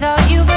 Without you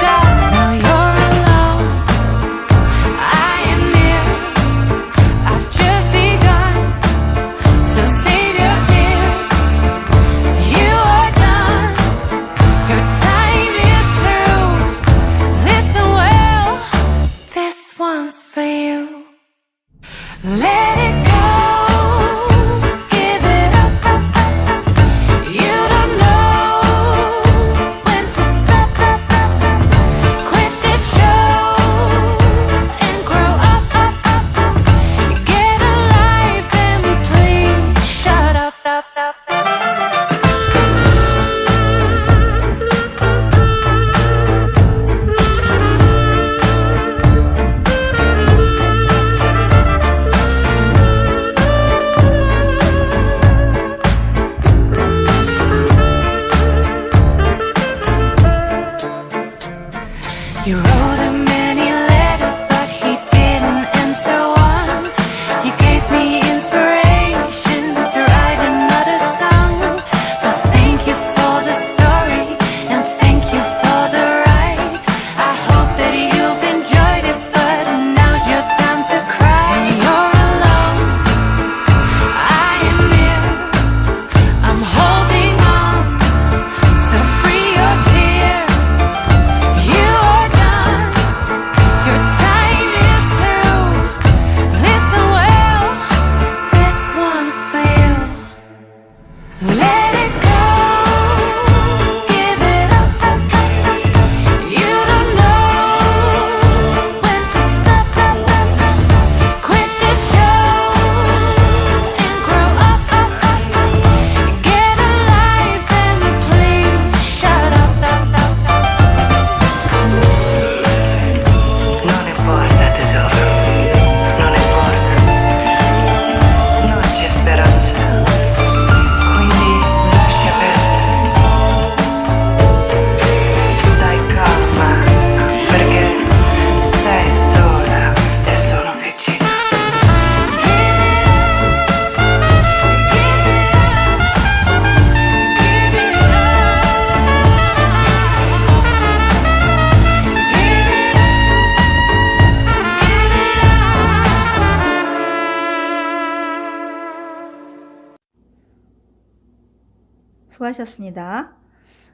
수고하셨습니다.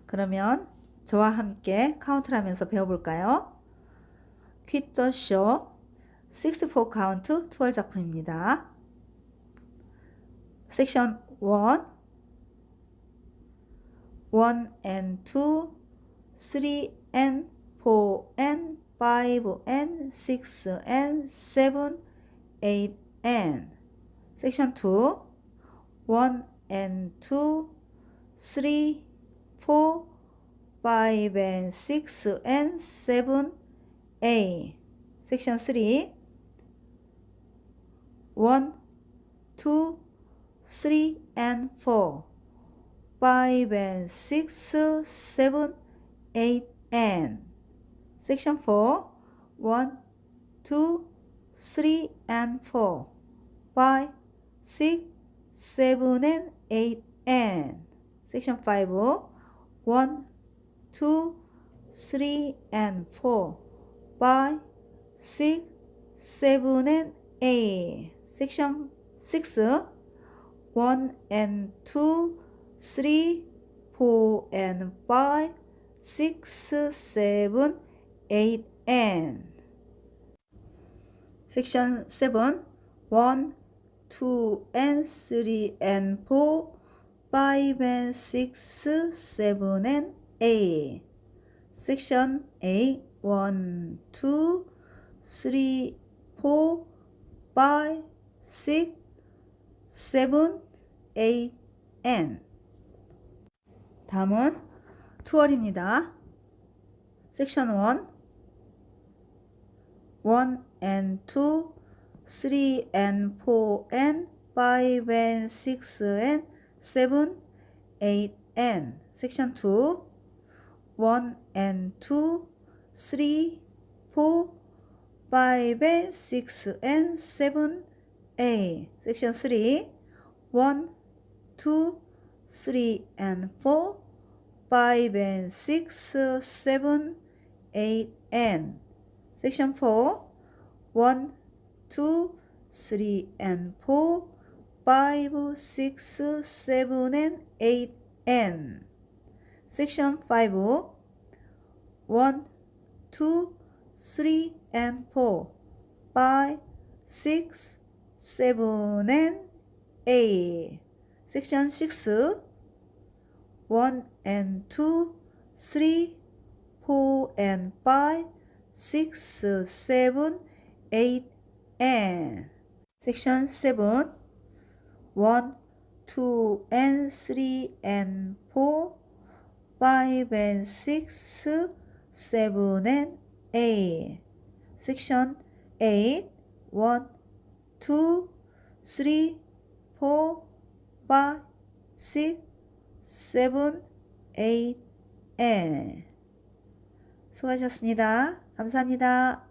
그러면 저와 함께 카운트를 하면서 배워볼까요? Quit the show 64 카운트 투얼 작품입니다. 섹션 1 1 and 2 3 and 4 and 5 and 6 and 7 8 and 섹션 2 1 and 2 3 4 5 and 6 and 7 8 섹션 3 1 2 3 and 4 5 and 6 7 8 and 섹션 4 1 2 3 and 4 5 6 7 and 8 and 섹션 5 1 2 3 and 4 5 6 7 and 8 섹션 6 1 and 2 3 4 and 5 6 7 8 and 섹션 7 1 2 and 3 and 4 5 and 6 7 and 8 섹션 8 1 2 3 4 5 6 7 8 and 다음은 투얼입니다. 섹션 1 1 and 2 3 and 4 and 5 and 6 and 7 8 and 섹션 2 1 and 2 3 4 5 and 6 and 7 8 섹션 3 1 2 3 and 4 5 and 6 7 8 and 섹션 4 1 2 3 and 4 5 6 7 and 8 and 섹션 5 1 2 3 and 4 5 6 7 and 8 섹션 6 1 and 2 3 4 and 5 6 7 8 and 섹션 7 1 2 and 3 and 4 5 and 6 7 and 8 섹션 8 1 2 3 4 5 6 7 8 and 수고하셨습니다. 감사합니다.